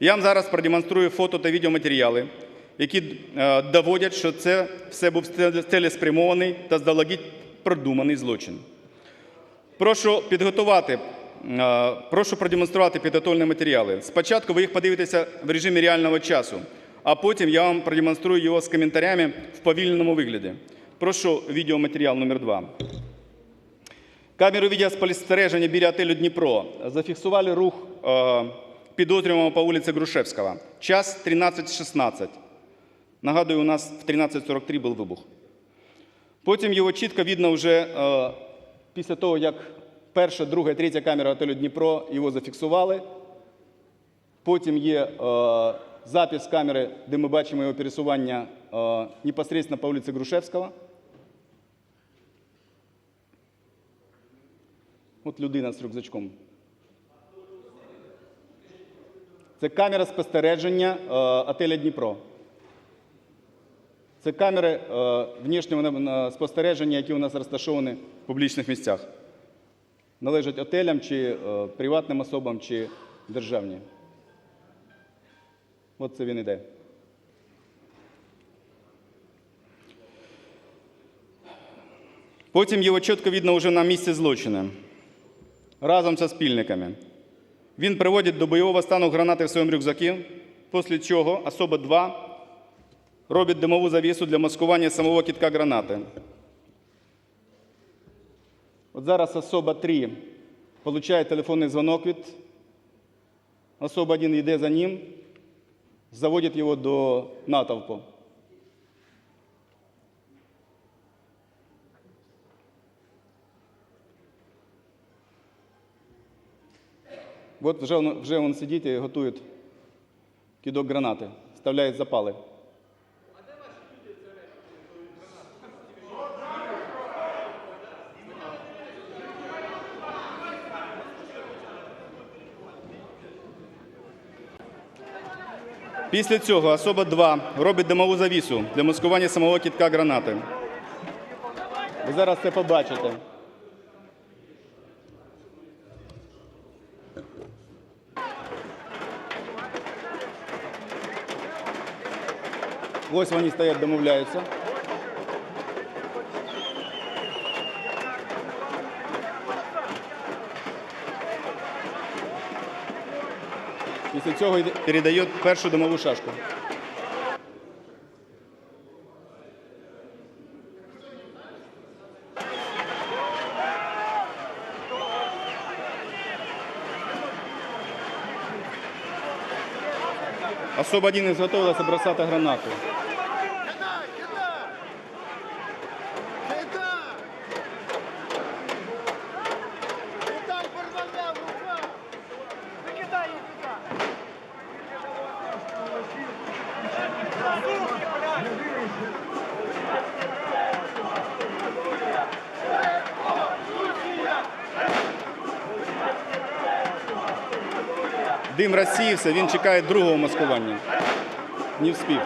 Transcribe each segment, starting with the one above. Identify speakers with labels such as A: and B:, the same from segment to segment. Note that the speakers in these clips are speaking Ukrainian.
A: Я вам зараз продемонструю фото та відеоматеріали, які е, доводять, що це все був цілеспрямований та здалегідь продуманий злочин. Прошу підготувати, е, прошу продемонструвати підготовлені матеріали. Спочатку ви їх подивитеся в режимі реального часу, а потім я вам продемонструю його з коментарями в повільненому вигляді. Прошу відеоматеріал номер 2. Камери відеоспостереження біля отелю Дніпро зафіксували рух е, підозрюваного по вулиці Грушевського. Час 13.16. Нагадую, у нас в 13.43 був вибух. Потім його чітко видно вже е, після того, як перша, друга третя камера готелю Дніпро його зафіксували. Потім є е, запис камери, де ми бачимо його пересування е, непосредственно по вулиці Грушевського. От людина з рюкзачком. Це камера спостереження е, отеля Дніпро. Це камери е, внішнього спостереження, які у нас розташовані в публічних місцях. Належать отелям чи е, приватним особам, чи державні. От це він іде. Потім його чітко видно вже на місці злочину. Разом зі спільниками. Він приводить до бойового стану гранати в своєму рюкзакі, після чого особа 2 робить димову завісу для маскування самого кітка гранати. От зараз особа 3 отримує телефонний дзвонок від особа 1 йде за ним, заводить його до натовпу. От вже, он- вже він сидить і готує кидок гранати, вставляє запали. Після цього особа 2 робить димову завісу для маскування самого кітка гранати. Ви зараз це побачите. Ось вони стоять, домовляються. Після цього передає першу домову шашку. Особа один изготовилась бросати гранату. Дим розсіявся, він чекає другого маскування. Не вспів.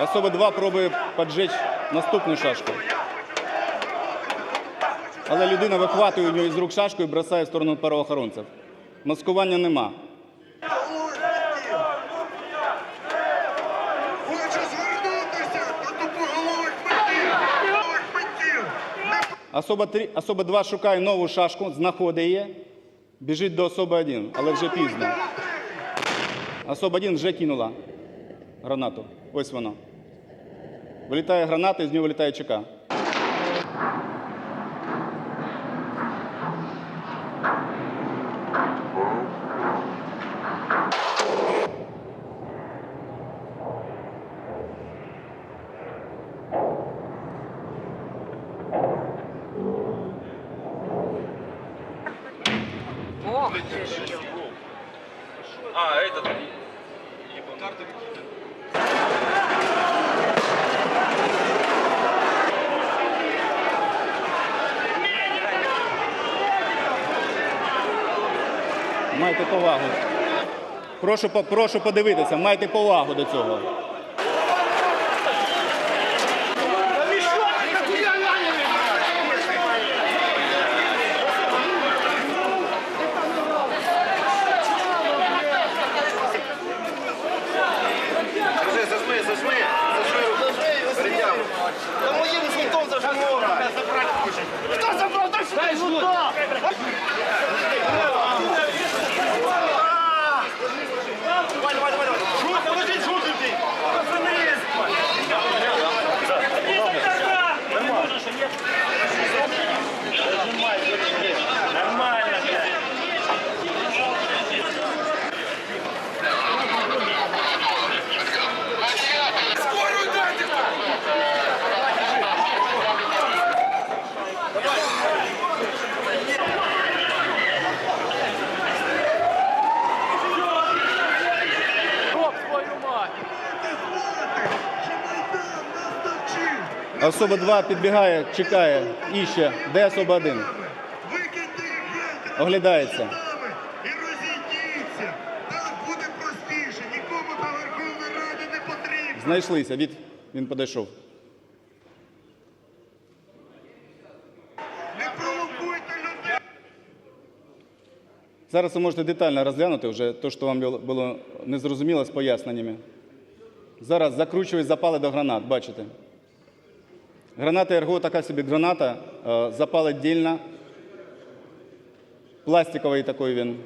A: Особа 2 пробує поджечь наступну шашку. Але людина вихватує у нього із рук шашку і бросає в сторону правоохоронців. Маскування нема. Особа 3, особа 2 шукає нову шашку, знаходить її, біжить до особи 1, але вже пізно. Особа 1 вже кинула гранату. Ось вона. Вилітає граната, і з нього вилітає ЧК.
B: А, этот.
A: Майте повагу. Прошу, прошу подивитися, майте повагу до цього.
C: Та ви що? Нахуя Що Майдан нас навчив.
A: Особа 2 підбігає, чекає, іще. Де особа 1?
C: Викиньте
A: Оглядається.
C: і розійдіться. Так буде простіше. Нікому до Верховної Ради не потрібно.
A: Знайшлися. Від... Він подійшов.
C: Не провокуйте людей.
A: Зараз ви можете детально розглянути вже те, що вам було незрозуміло з поясненнями. Зараз закручують запали до гранат, бачите. Граната РГО така собі граната, е, запал віддільно. Пластиковий такий він.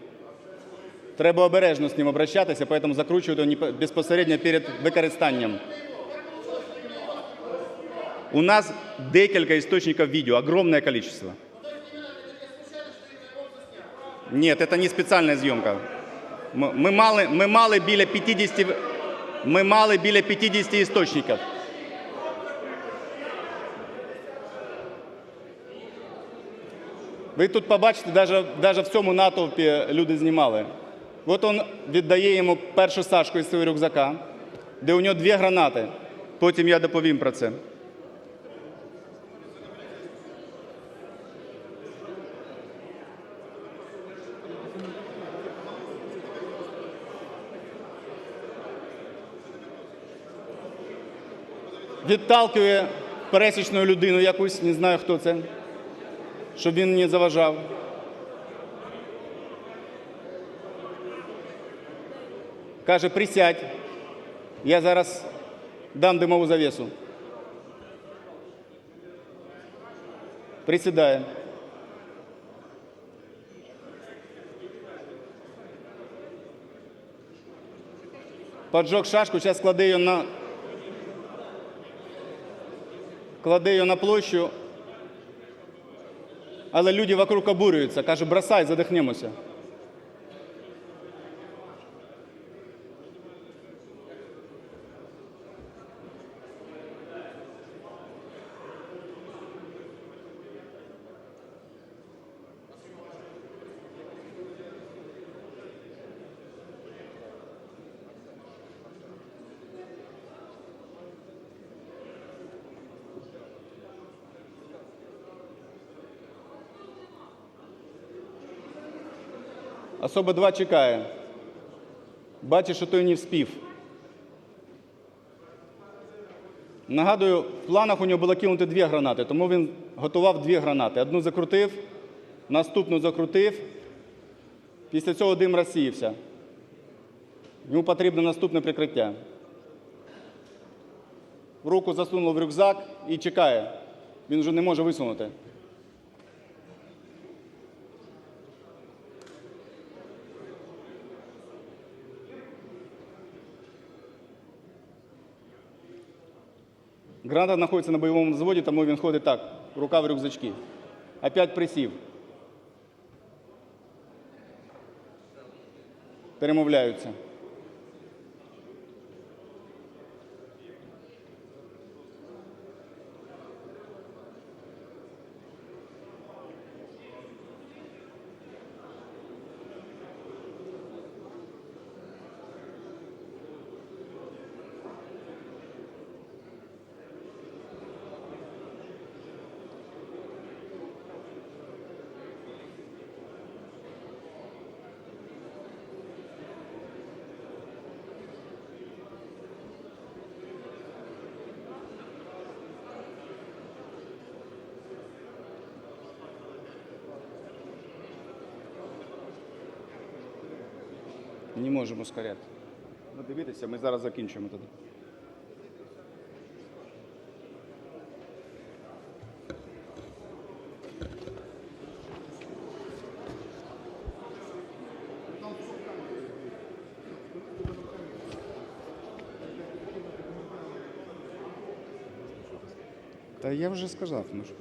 A: Треба обережно з ним обращатися, тому закручують його безпосередньо перед використанням. У нас декілька істочників відео, огромне количество. Нет, это не спеціальна зйомка. Ми, мали, ми мали біля 50, в- ми мали біля 50 істочників. Ви тут побачите, навіть, в цьому натовпі люди знімали. От він віддає йому першу сашку із свого рюкзака, де у нього дві гранати. Потім я доповім про це. Відталкує пересічну людину якусь, не знаю хто це, щоб він не заважав. Каже, присядь, я зараз дам димову завісу. Присідає. Поджег шашку, зараз кладе її на. Кладе її на площу. Але люди вокруг обурюються. Каже, бросай, задихнемося. Особа 2 чекає. Бачить, що той не вспів. Нагадую, в планах у нього було кинути дві гранати, тому він готував дві гранати. Одну закрутив, наступну закрутив. Після цього дим розсіявся. Йому потрібно наступне прикриття. Руку засунув в рюкзак і чекає. Він вже не може висунути. Граната знаходиться на бойовому заводі, тому він ходить так, рука в рюкзачки. Опять присів. Перемовляються. не можемо скоряти. Ну, дивіться, ми зараз закінчимо туди. Та я вже сказав, ну що.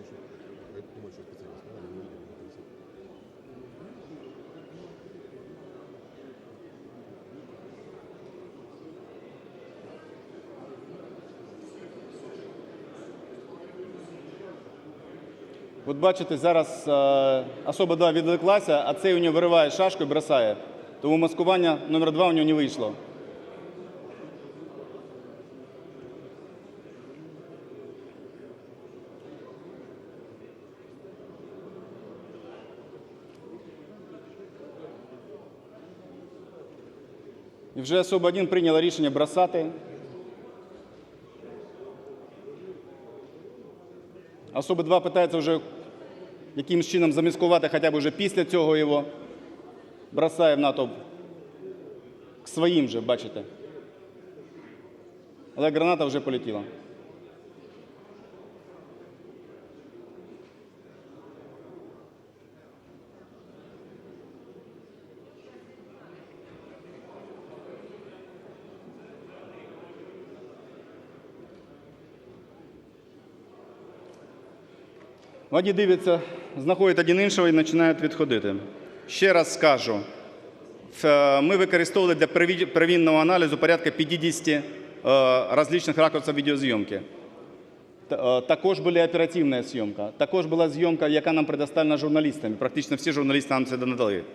A: От бачите, зараз е, особа 2 відвлеклася, а цей у нього вириває шашку і бросає. Тому маскування номер 2 у нього не вийшло. І вже особа 1 прийняла рішення бросати. Особа 2 питається вже якимось чином заміскувати хоча б вже після цього його. Бросає в натовп к своїм же, бачите. Але граната вже полетіла. Вони дивляться, знаходять один іншого і починають відходити. Ще раз скажу, ми використовували для первинного аналізу порядка 50 различных различних ракурсів відеозйомки. Е, Також була оперативна зйомка, також була зйомка, яка нам предоставлена журналістами. Практично всі журналісти нам це надали.